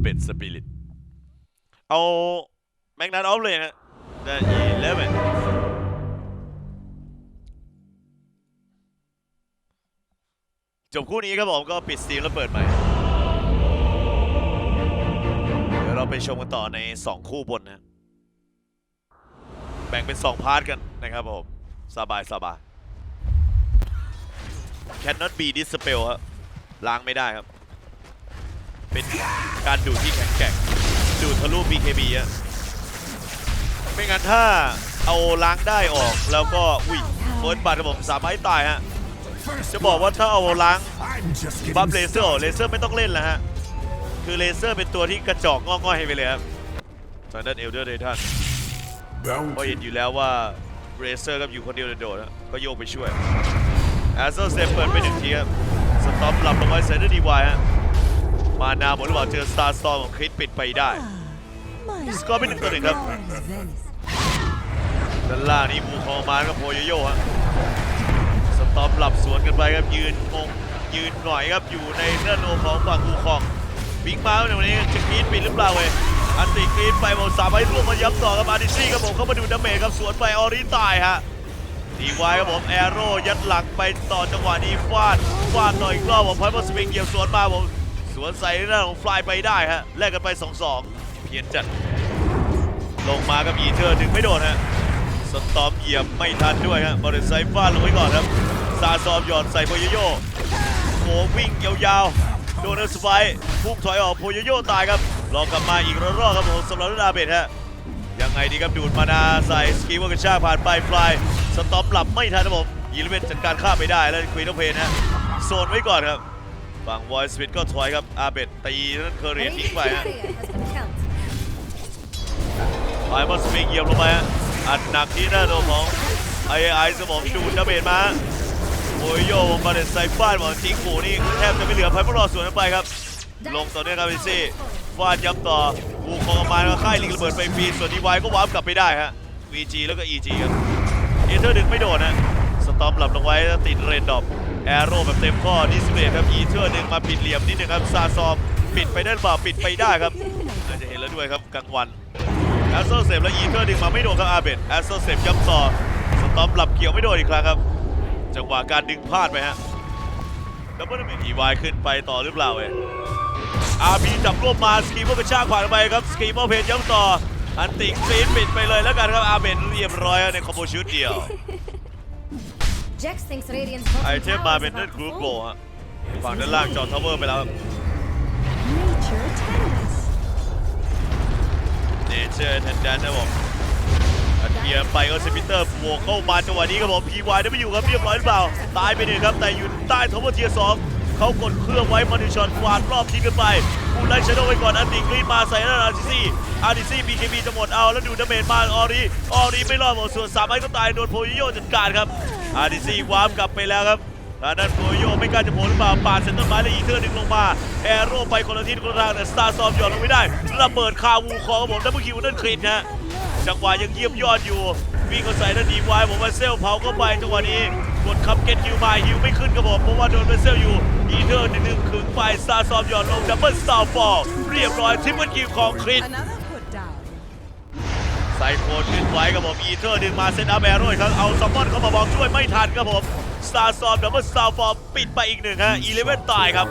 เบดสปิริต เอาแมกนัตออฟเลยฮะได้อีเลเวนจบคู่นี้ครับผมก็ปิดสตรีมแล้วเปิดใหม่ เดี๋ยวเราไปชมกันต่อใน 2 คู่บนนะแบ่งเป็น 2 พาร์ทกันนะครับผม สบายสบาย cannot be dispel ครับล้างไม่ได้ครับ เป็นการดูดที่แข็งแกร่งดูดทะลุ BKB อะไม่งั้นถ้าเอาล้างได้ออกแล้วก็อุ้ยเฟิร์สบัตครับผมสามารถตายฮะจะบอกว่าถ้าเอาล้างบัฟเลเซอร์เลเซอร์ไม่ต้องเล่นแล้วฮะคือเลเซอร์เป็นตัวที่กระจอกงอกง่อยให้ไปเลยครับทางด้านเอลเดอร์เดทันเพราะ bounty. เห็นอยู่แล้วว่าเรเซอร์กับอยู่คนเดียวโดดนะก็โยกไปช่วยแอสเซอร์เซฟเปิดไปหนึ่งทีครับสต็อปหลับลงไว้เซนเดอร์ดีวายฮะ มานาหมดหรือเปล่าเจอสตาร์สตอร์ของคริสปิดไปได้ สกอร์เป็นหนึ่งต่อหนึ่งครับด้านล่างนี่มูคองมานกับโพโยโย่ฮะสต็อปหลับสวนกันไปครับยืนงงยืนหน่อยครับอยู่ในเนื้อโลของฝั่งมูคองบิ๊กมาในวันนี้จะกรีดปิดหรือเปล่าเว้ยอันติกรีดไปหมดสามไอ้ร่วมมาย้ำต่อกับอาร์ดิซี่ครับผมเข้ามาดูดาเมจครับสวนไปออริตายฮะดีไวครับผมแอโร่ยัดหลังไปต่อจังหวะนี้ฟาดฟาดต่ออีกรอบผมพันมาสวิงเหยียบสวนมาผมส วนใส่หน้าของฟลายไปได้ฮะแลกกันไป2-2เพียนจัด ลงมากับอีเทอร์ดึงไม่โดนฮะสตอมเหยียบไม่ทันด้วยครับบอลไซฟาดลงไว้ก่อนครับซาซอมหยอดใส่โพโยโย่โหวิ่งยาวๆโดนสไปพุ่งถอยออกโพโยโย่ตายครับรองกลับมาอีกระรอกครับผมสำหรับนาเบดฮะยังไงดีครับดูดมานาใส่สกีวกระชากผ่านไปฟลายสตอมหลับไม่ทันครับผมยีเลเวนจัดการฆ่าไม่ได้แล้วควีนอเพนฮะโซนไว้ก่อนครับ ฝั่งวอยสวิตก็ถอยครับ อาเบดตีนั่นเคอร์เรียทิ้งไปฮะไอ้บอลสวิงเหยียบลงไปฮะอัดหนักที่หน้าตัวของไอ้ไอ้สมองดูดดาเมจมาโอยโยมาเด็ดไซฟาดหมอนทิ้งหูนี่แทบจะไม่เหลือไพ่พวกเราสวนกันไปครับ ลงต่อเนื่องครับพิซี่ฟาดย้ำต่อบูคองมาแล้วค่ายลิงระเบิดไปฟรีส่วนดีวายก็วาร์ปกลับไปได้ฮะ VG แล้วก็ EG ครับเอเธอร์ดึงไม่โดนนะสตอมหลับลงไว้แล้วติดเรนดอป แอโร่แบบเต็มข้อดิสเบรครับอีเทอร์ดึงมาปิดเหลี่ยมนิดนึงครับซาซอมปิดไปได้หรือเปล่าปิดไปได้ครับน่าจะเห็นแล้วด้วยครับกลางวันแอสโซเซฟและอีเทอร์ดึงมาไม่โดนครับอาเบดแอสโซเซฟย้ำต่อสต็อมหลับเกี่ยวไม่โดนอีกครั้งครับจังหวะการดึงพลาดไปฮะดับเบิลเมทอีวายขึ้นไปต่อหรือเปล่าเว้อาร์บีจับรวบมาสกีโมกระชากผ่านไปครับสกีโมเพนย้ำต่ออันติกรีนปิดไปเลยแล้วกันครับอาเบดเรียบร้อยในคอมโบชุดเดียว ไอเทมมาเป็นเล่นกรุ๊ปโบฮะฝั่งด้านล่างจอดทาวเวอร์ไปแล้วครับ Nature tenderness. เนเจอร์แทนแดนนะผมอันเบียร์ไปก็สปิเตอร์บวกเข้ามาจังหวะนี้ครับผมพีวายได้ไม่อยู่ครับเรียบร้อยหรือเปล่า ตายไปหนึ่งครับ แต่อยู่ใต้ทาวเวอร์เทียร์สองเขากดเครื่องไว้มาดิชอนกวาดรอบทีมกันไปผู้ไล่ชโดไว้ก่อนอันติกรีนมาใส่หน้าอาร์ดิซี่อาร์ดิซี่บีเคบีจะหมดเอาแล้วดูดาเมจมาออรีออรีไม่รอดหมดส่วนสามไอ้ก็ตายโดนโพยิโยจัดการครับ อาดิซี่วาร์ปกลับไปแล้วครับทางด้านโพยิโยไม่กล้าจะโผล่หรือเปล่าปาดเซนเตอร์ไม้และอีเทอร์ดึงลงมาแอโร่ไปคนละทิศคนละทางแต่สตาร์ซอมหยอนลงไม่ได้ระเบิดคาวูคอครับผมดับเบิลคิวนั่นครีนฮะจังหวะยังเยี่ยมยอดอยู่วิ่งเข้าใส่แล้วดีวายผมว่าเซลเผาเข้าไปจังหวะนี้กดคับเก็ตฮิวมาฮิวไม่ขึ้นครับผมเพราะว่าโดนเป็นเซลอยู่อีเทอร์หนึ่งถึงขึงไปซาซอมหยอนลงดับเบิลสตาร์ฟอลเรียบร้อยทริปเปิลคิวของคริส ไซโคนขึ้นไว้ครับผมอีเทอร์ดึงมาเซตอัพแอโร่อีกครั้งเอาซัมมอนเข้ามาบอกช่วยไม่ทันครับผมสตาร์ซอมดับเบิลสตาร์ฟอลปิดไปอีกหนึ่งฮะอีเลเว่นตายครับ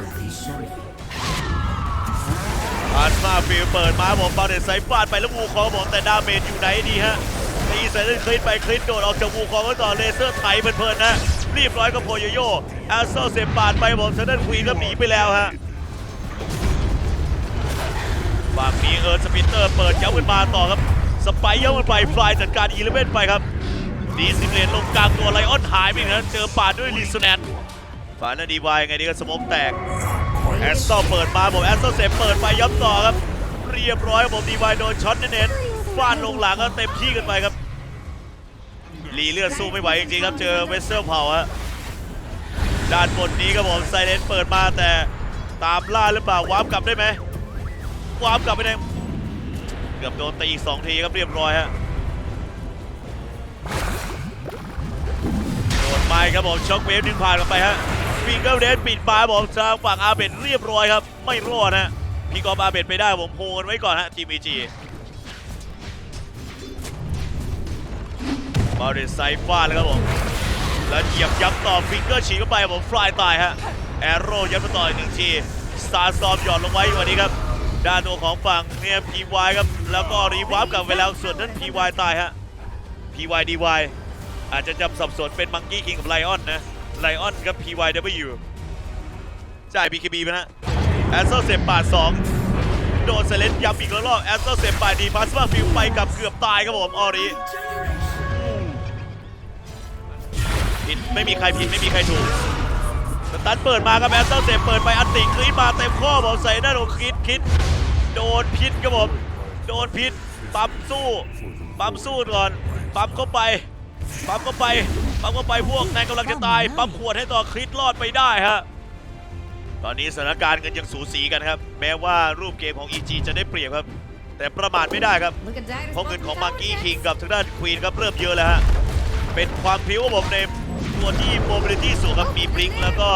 อันมาฟิลเปิดมาผมบาเดนไซฟาดไปแล้ววูคองบอกแต่ดาเมจอยู่ไหนดีฮะตีใส่เล่นคลิปไปคลิปโดดออกจากวูคองก็ต่อเลเซอร์ไถเพลินๆนะรีบร้อยกับโพโยโย่แอสโซเซปาดไปผมเซนเดนควีนก็หนีไปแล้วฮะฝั่งนี้เอิร์ธสปินเตอร์เปิดย้ำขึ้นมาต่อครับ สไปร์ย้ำขึ้นไปฟลายจัดการอีเลเว่นไปครับดีซิมเลนลงกลางตัวไลออนหายไปนะเจอป่าดด้วยลิสแนนฝ่ายนั้นดีวายไงดีก็สโมกแตกแอสโซเปิดมาผมแอสโซเซฟเปิดไปย้ำต่อครับ เรียบร้อยบผมดีวายโดนช็อตเน้นๆฟาดลงหลังก็เต็มที่กันไปครับลีเลือดสู้ไม่ไหวจริงๆครับเจอเวสเซลเผาฮะด้านบนนี้ครับผมไซเลนเปิดมาแต่ตามล่าหรือเปล่าวาร์ปกลับได้ไหมวาร์ปกลับไปได้ เกือบโดนตีอีกสองทีครับเรียบร้อยฮะโดนไม้ครับผมช็อคเวฟดึงผ่านกันไปฮะฟิงเกอร์เดนปิดบาร์บอกทางฝั่งอาเบนเรียบร้อยครับ ไม่รอดนะพี่กอล์ฟอาเบดไปได้ผมโฮกันไว้ก่อนฮะทีม EG มาเรนไซฟาดเลยครับผมแล้วเหยียบยับต่อฟิงเกอร์ฉีกเข้าไปผมฟลายตายฮะแอโร่ยัดมาต่ออีกหนึ่งทีสตาซอมหย่อนลงไว้วันนี้ครับ ด้านตัวของฝั่งเนี่ยพีวายครับแล้วก็รีวาร์ปกลับไปแล้วส่วนนั้นพีวายตายฮะพีวายดีวายอาจจะจำสับสนเป็นมังกี้คิงกับไลออนนะไลออนกับ PYW จ่าย BKB ไปนะฮะแอสเซอร์เซปปาด2โดนเซเลนย้ำอีกรอบแอสเซอร์เซปปาดดีพาสมาฟิลไปกับเกือบตายครับผมออริผิดไม่มีใครผิดไม่มีใครถูกสตันเปิดมาครับแอสเซอร์เซปเปิดไปอันติคลิปมาเต็มข้อบอกใส่หน้าโดนคิดคิด โดนพิษครับผม โดนพิษปั๊มสู้ปั๊มสู้ก่อนปั๊มเข้าไปปั๊มเข้าไปปั๊มเข้าไปพวกนายกำลังจะตายปั๊มขวดให้ต่อคริสรอดไปได้ฮะตอนนี้สถานการณ์กันยังสูสีกันครับ แม้ว่ารูปเกมของ EG จะได้เปรียบครับ แต่ประมาทไม่ได้ครับเพราะเงินของมาร์กี้คิงกับทางด้านควีนครับเริ่มเยอะแล้วฮะเป็นความพิ้วผมในตัวที่โมบิลิตี้สูงครับมีบลิงแล้วก็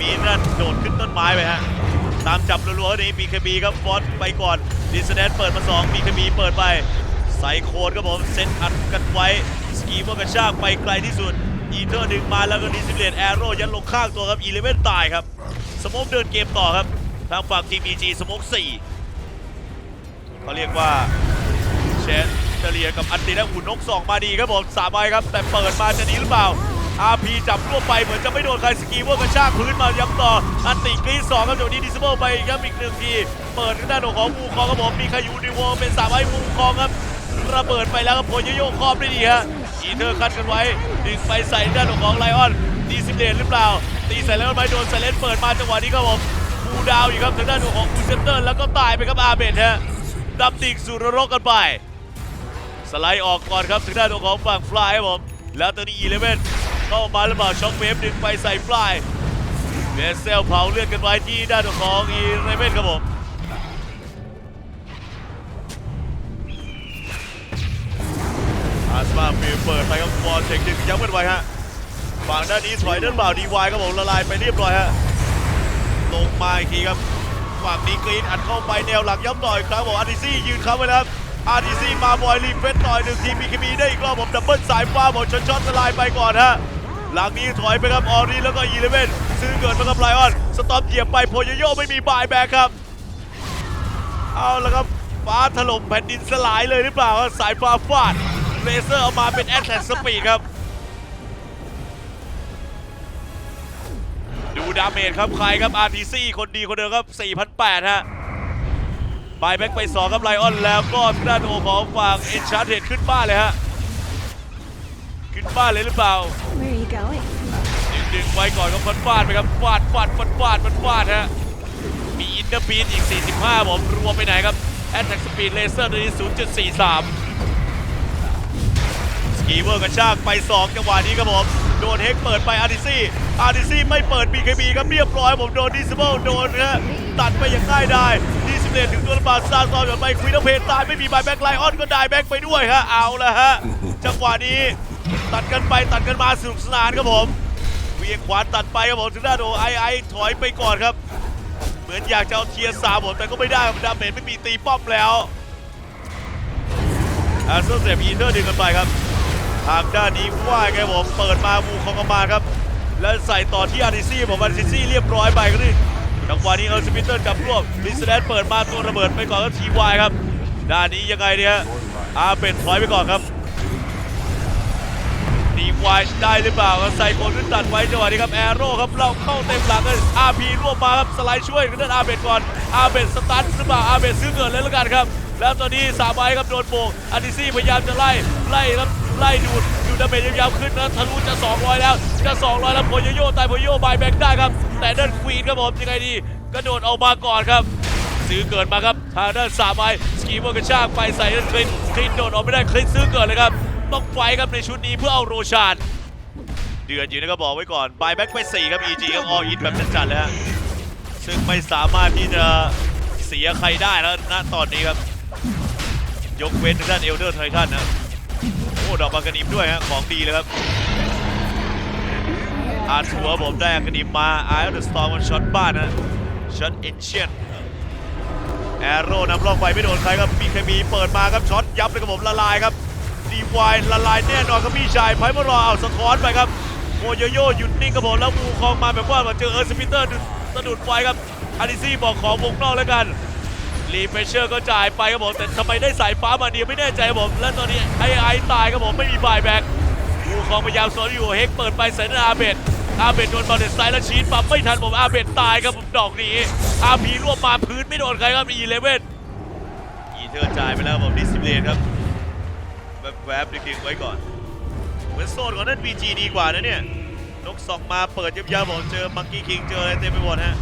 มีนั่นโดดขึ้นต้นไม้ไปฮะ ตามจับรัวๆนี้ BKB ครับฟอสไปก่อนดิสแดนเปิดมา2 BKB เปิดไปใส่โคนครับผมเซตอัดกันไว้สกีพวกกระชากไปไกลที่สุดอีเทอร์ดึงมาแล้วก็ดิสเลตแอโร่ยันลงข้างตัวครับอีเลเว่นตายครับสโมกเดินเกมต่อครับ ทางฝั่งทีม EG สโมก4เขาเรียกว่าเชนเฉลียกับอันติและอุ่นนกสองมาดีครับผมสามใบครับ แต่เปิดมาจะดีหรือเปล่า RP จับรวบไปเหมือนจะไม่โดนใครสกีว่ากระชากพื้นมาย้ำต่อ อันติกรีสองครับเดี๋ยวนี้ดิสเบิลไปย้ำอีกหนึ่งที เปิดทางด้านของวูคองครับผมมีครอยู่ในวงเป็นสามใบวูคองครับระเบิดไปแล้วครับโพยโยครอบได้ดีฮะอีเทอร์คัดกันไว้ดึงไปใส่ด้านของไลออนดีสิบเลนหรือเปล่า ตีใส่แล้วไปโดนไซเลนเปิดมาจังหวะนี้ครับผมคูดาวอยู่ครับทางด้านของคูเซนเตอร์แล้วก็ตายไปครับอาเบดฮะดำดิ่งสู่นรกกันไปสไลด์ออกก่อนครับถึงด้านของฝั่งฟลายครับผมแล้วตัวนี้อีเลเว่น เข้ามาแล้วเปล่าช็อคเวฟดึงไปใส่ฟลายเบสเซลเผาเลือดกันไว้ที่ด้านของอีเลเว่นครับผมอาสมาฟิลเปิดไปครับบอลเทคดึงย้ำกันไว้ฮะฝั่งด้านนี้ถอยเดินเปล่าดีวายครับผมละลายไปเรียบร้อยฮะลงมาอีกทีครับฝั่งนี้กรีนอัดเข้าไปแนวหลังย้ำต่อยครับอกอาร์ทีซี่ยืนค้ำไว้แล้วครับอาร์ทีซี่มาบอยรีเฟสต่อยหนึ่งทีมีคมีได้อีกรอบผมดับเบิลสายฟ้าบอกช็อตช็อตละลายไปก่อนฮะ หลังนี้ถอยไปครับออรีแล้วก็อีเลเว่นซื้อเกิดมากับไลออน สต็อปเหยียบไปโพยโยไม่มีบายแบ็ครับ เอาละครับฟ้าถล่มแผ่นดินสลายเลยหรือเปล่าสายฟ้าฟาดเลเซอร์เอามาเป็นแอตแลนสปีดครับ ดูดาเมจครับใครครับ RTC คนดีคนเดิมครับ 4,800 ฮะบายแบ็กไป 2 ครับไลออนแล้วก็ด้านโอของฝั่งเอ็นชาร์เทขึ้นบ้านเลยฮะ ขึ้นบ้านเลยหรือเปล่า Where are you going? ดึงดึงไว้ก่อนครับฟันฟาดไปครับฟาดฟาดฟันฟาดฟันฟาดฮะมีอินเตอร์บีนอีก 45 ผมรวมไปไหนครับแอตแทกสปีดเลเซอร์ตัวนี้0.43 สกีเวอร์กระชากไป 2 จังหวะนี้ครับผม โดนเฮกเปิดไปอาร์ดิซี่อาร์ดิซี่ไม่เปิด BKB ครับเรียบร้อยผมโดนดิสเบิลโดนนะฮะตัดไปอย่างง่ายได้ดิสเบลถึงตัวระบาดซาซอนแบบไปควีนเพนตายไม่มีบายแบ็กไลออนก็ได้แบ็กไปด้วยฮะเอาละฮะจังหวะนี้ ตัดกันไปตัดกันมาสนุกสนานครับผมเวียงขวาตัดไปครับผมถึงด้านโอไอไอถอยไปก่อนครับ เหมือนอยากจะเอาเทียร์สามผมแต่ก็ไม่ได้ครับดาเมจไม่มีตีป้อมแล้วอาร์เซอร์เซฟอีเทอร์ดึงกันไปครับทางด้านนี้ว่าไงผมเปิดมาบูคองกมาครับ แล้วใส่ต่อที่อาร์ติซี่ผมอาร์ติซี่เรียบร้อยไปครับนี่จังหวะนี้เออร์สปิเตอร์กับรวบลิสแดนเปิดมาตัวระเบิดไปก่อนก็ทีวายครับด้านนี้ยังไงเนี่ยอาเป็นถอยไปก่อนครับ วายได้หรือเปล่าครับใส่คนขึ้นตัดไว้จังหวะนี้ครับแอโร่ครับเราเข้าเต็มหลังเลยอาร์พีรวบมาครับสไลด์ช่วยกันด้านอาเบนก่อนอาเบนสตันหรือเปล่าอาเบนซื้อเงินเลยแล้วกันครับ แล้วตอนนี้สามใบครับโดนโบกอาร์ติซี่พยายามจะไล่ไล่ครับไล่ดูดดูดาเมจยาวๆขึ้นนะทะลุจะ 200 แล้วจะ 200 แล้วโพยโยตายโพยโยบายแบงได้ครับ แต่ด้านควีนครับผมยังไงดีกระโดดออกมาก่อนครับซื้อเกิดมาครับทางด้านสามใบสกีเมอร์กระชากไปใส่ด้านคลินคลินโดดออกไม่ได้คลินซื้อเกิดเลยครับ ต้องไฟครับในชุดนี้เพื่อเอาโรชานเดือดอยู่นะครับบอกไว้ก่อนบายแบ็กไป4ครับ EG ครับอออินแบบจัดๆเลยฮะซึ่งไม่สามารถที่จะเสียใครได้แล้วณตอนนี้ครับ ยกเว้นทางด้านเอลเดอร์ไททันนะโอ้ดอกบางกระนิมด้วยฮะของดีเลยครับอาร์ทัวผมได้กระนิมมาไอออนสตอร์มันช็อตบ้านนะช็อตเอ็นเชียนแอโร่นำล่องไปไม่โดนใครครับมีเคมีเปิดมาครับช็อตยับเลยครับผมละลายครับ ดีวายละลายแน่นอนครับพี่ชายไพ่มารอเอาสะท้อนไปครับโมโยโย่หยุดนิ่งครับผมแล้วมูคองมาแบบว่ามาเจอเออร์สปิเตอร์สะดุดไฟครับอาริซี่บอกของวงนอกแล้วกันรีเฟเชอร์ก็จ่ายไปครับผมแต่ทำไมได้สายฟ้ามาเดียวไม่แน่ใจครับผมและตอนนี้ไอไอตายครับผมไม่มีบายแบ็กมูคองพยายามสวนอยู่เฮกเปิดไปใส่หน้าอาเบดอาเบดโดนบอลเด็ดไซด์แล้วชีนปั๊มไม่ทันผมอาเบดตายครับผมดอกนี้อาพีรวบมาพื้นไม่โดนใครครับอีเลเว่นอีเทอร์จ่ายไปแล้วผมดิสซิเ i นครับ แบบแวบดึงๆไว้ก่อน เหมือนโซนของนั่น VG ดีกว่านะเนี่ย นกสองมาเปิดยาวๆบอกเจอมังกี้คิงเจออะไรเต็มไปหมดฮะ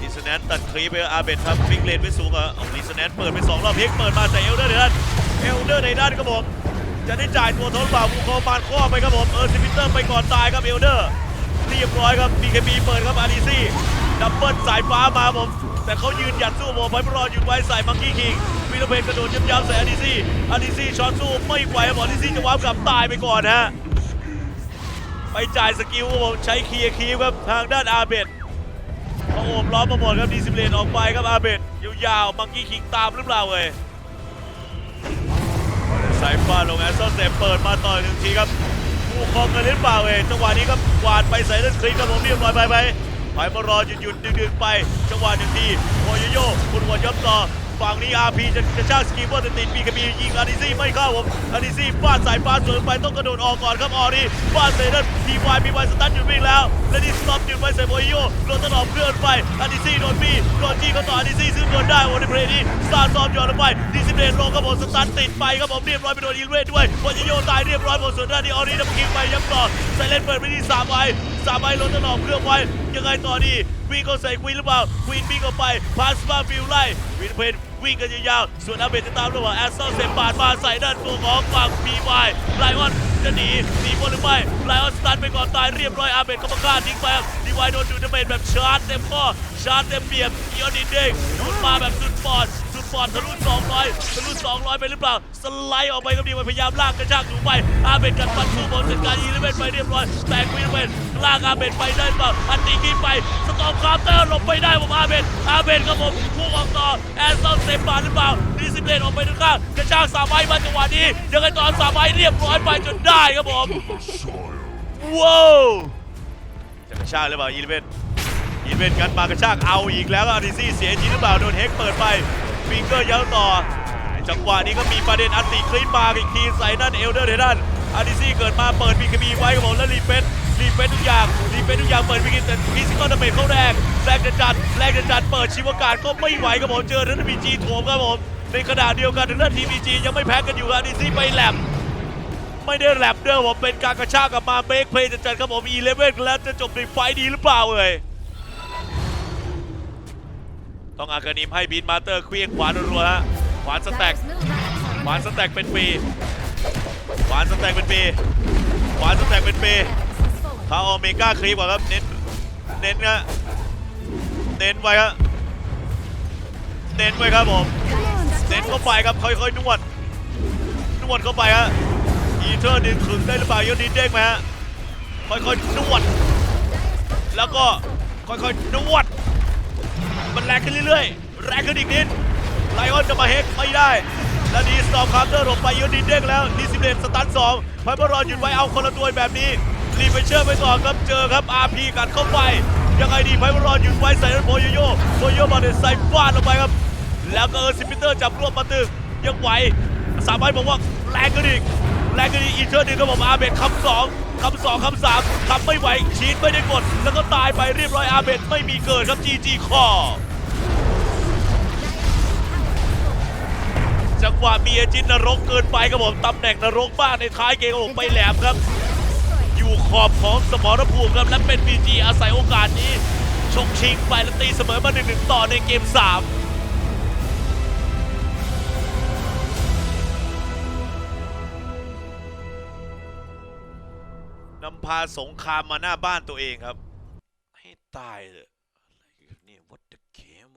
ดิสแนนตัดคลีปไปอาเบตครับฟิกเลนไม่สูงอะดิสแนนเปิดไปสองรอบเฮกเปิดมาแต่เอลเดอร์ในด้านเอลเดอร์ในด้านครับผมจะได้จ่ายตัวทนเปล่าบูโคมานข้อไปครับผมเออซิมิเตอร์ไปก่อนตายครับเอลเดอร์เรียบร้อยครับ BKB เปิดครับอาริซี่ดับเบิลสายฟ้ามาผมแต่เขายืนหยัดสู้ผมไว้รอหยุดไว้ใส่มังกี้คิง วิลเพนกระโดดย้ำๆใส่อาริซี่อาริซี่ช็อตสู้ไม่ไหวครับอาริซี่จะว้าวกลับตายไปก่อนฮะไปจ่ายสกิลครับผมใช้เคลียร์คีครับทางด้านอาเบดพอโอบล้อมมาหมดครับดีซิเบลนออกไปครับอาเบดยาวๆมังกี้คิงตามหรือเปล่าเว้ยสายฟ้าลงแอนซอนเซเปิดมาต่อยหนึ่งทีครับผู้ครองกันหรือเปล่าเว้ยจังหวะนี้ครับกวาดไปใส่เล่นคลิกครับผมเรียบร้อยไปไปไปมารอหยุดหยุดดึงดึงไปจังหวะหนึ่งทีโอโยโย่คุณหัวย้ำต่อ ฝั่งนี้อาร์พีจะกระชากสกิลว่าจะติดมีกระบียิงอาริซี่ไม่เข้าผมอาริซี่ฟาดสายฟ้าสวนไปต้องกระโดดออกก่อนครับออรีฟาดเซนันทีวายมีไวสตันหยุดวิ่งแล้วและนี่สต็อปหยุดไว้ใส่โมโยโดนตลอดเคลื่อนไปอาริซี่โดนบีโดนจี้เขาต่ออาริซี่ซึ่งโดนได้โอ้ในเพลย์นี้ซาซอมย้อนลงไปดิซิเบนลงครับผมสตันติดไปครับผมเรียบร้อยไปโดนอินเวดด้วยโมโยตายเรียบร้อยหมดส่วนด้านนี้ออรีดับคิงไปย้ำต่อไซเลนเปิดไปที่สามใบสามใบลดตลอดเครื่องไว้ยังไงต่อดีวิ่งเข้าใส่ควีนหรือเปล่าควีนวิ่งเข้าไปพาสมาฟิลไล่วินเพน วิ่งกันยาวๆส่วนอาเบนจะตามระหว่างแอสเซลเซปาดมาใส่ด้านตัวของฝั่งพีวายไลออนจะหนีหนีบนหรือไม่ไลออนสตาร์ทไปก่อนตายเรียบร้อยอาเบนก็มาฆ่าทิ้งไป ครับดีวายโดนดูดาเมจแบบชาร์จเต็มข้อชาร์จเต็มเบียบเกียวดินเด้งดูดมาแบบสุดปอดสุดปอดทะลุ200ทะลุ200 ไปหรือเปล่า สไลด์ออกไปก็ดีมันพยายามลากกระชากถูไปอาเบนกันฟันสู้บอลเสร็จการยีเลเวนไปเรียบร้อยแต่ควีนเวนลากอาเบนไปได้หรือเปล่าอันตีกินไปสตอมคาร์เตอร์หลบไปได้ผมอาเบนอาเบนครับผมพุ่งออกต่อแอนซอนเซปาหรือเปล่าดิซิเบนออกไปด้านข้างกระชากสามไม้มาจังหวะนี้ยังไงตอนสามไม้เรียบร้อยไปจนได้ครับผมว้าวจะก ระชากหรือเปล่าอีเลเวนอีเวนต์กันมากระชากเอาอีกแล้วอาริซี่เสียจริงหรือเปล่าโดนเฮกเปิดไปฟิงเกอร์ยาวต่อ จังหวะนี้ก็มีประเด็นอันติคลิปมาอีกทีใส่นั่นเอลเดอร์เดนันอาริซี่เกิดมาเปิดบีคบีไว้กับผมแล้วรีเฟนรีเฟนทุกอย่างรีเฟนทุกอย่างเปิดบีคแต่ฟิสิกอลดาเมจเขาแรงแรงจะจัดแรงจะจัดเปิดชีวการก็ไม่ไหวกับผมเจอทันบีจีโถมครับผมในขณะเดียวกันทางด้านทีบีจียังไม่แพ้กันอยู่อาริซี่ไปแหลบ ไม่ได้แลบเด้อผมเป็นการกระชากกลับมาเบรกเพลย์จัดครับผมอีเลเว่นแล้วจะจบในไฟดีหรือเปล่าเอ่ยต้องอากานิมให้บีนมาเตอร์เคลี้ยงขวานรัวๆฮะขวานสแต็กขวานสแต็กเป็นปีขวานสแต็กเป็นปีขวานสแต็กเป็นปีเขาเอเมก้าคลีปก่อนครับเน้นเน้นนะเน้นไว้ครับเน้นไว้ครับผมเน้นเข้าไปครับค่อยๆนวดนวดเข้าไปฮะ อีเทอร์ดึงขึงได้หรือเปล่ายนดีเด้งไหมฮะค่อยๆนวด แล้วก็ค่อยๆนวด มันแรงขึ้นเรื่อยๆ แรงขึ้นอีกนิดไลออนจะมาเฮกไม่ได้แล้วดีสตอมคาร์เตอร์หลบไปยอะดีเด้งแล้วดีซิเบนสตันสองไพายบอรอนหยุดไว้เอาคนละตัวแบบนี้รีเฟเชอร์ไปต่อครับเจอครับอาร์พีกัดเข้าไปยังไงดีไพายบอรอนหยุดไว้ใส่รถโมโยโย่โมโย่มาเดนใส่ฟาดลงไปครับ แล้วก็เออร์ซิปิเตอร์จับรวบมาตึงยังไหวสามารถบอกว่าแรงขึ้นอีก แรงขึ้นอีกอีเทอร์หนึ่งก็บอกอาเบดคำสองคำสองคำสามคำไม่ไหวชีนไม่ได้กด แล้วก็ตายไปเรียบร้อยอาเบดไม่มีเกิดครับจีจีคอจังหวะมีเอจินนรกเกินไปครับผมตำแหน่งนรกบ้างในท้ายเกมครับผมไปแหลมครับ อยู่ขอบของสมรภูมิครับและเป็นบีจีอาศัยโอกาสนี้ชกชิงไปและตีเสมอมาหนึ่งหนึ่งต่อในเกม3นำ พาสงครามมาหน้าบ้านตัวเองครับ ให้ตายเลย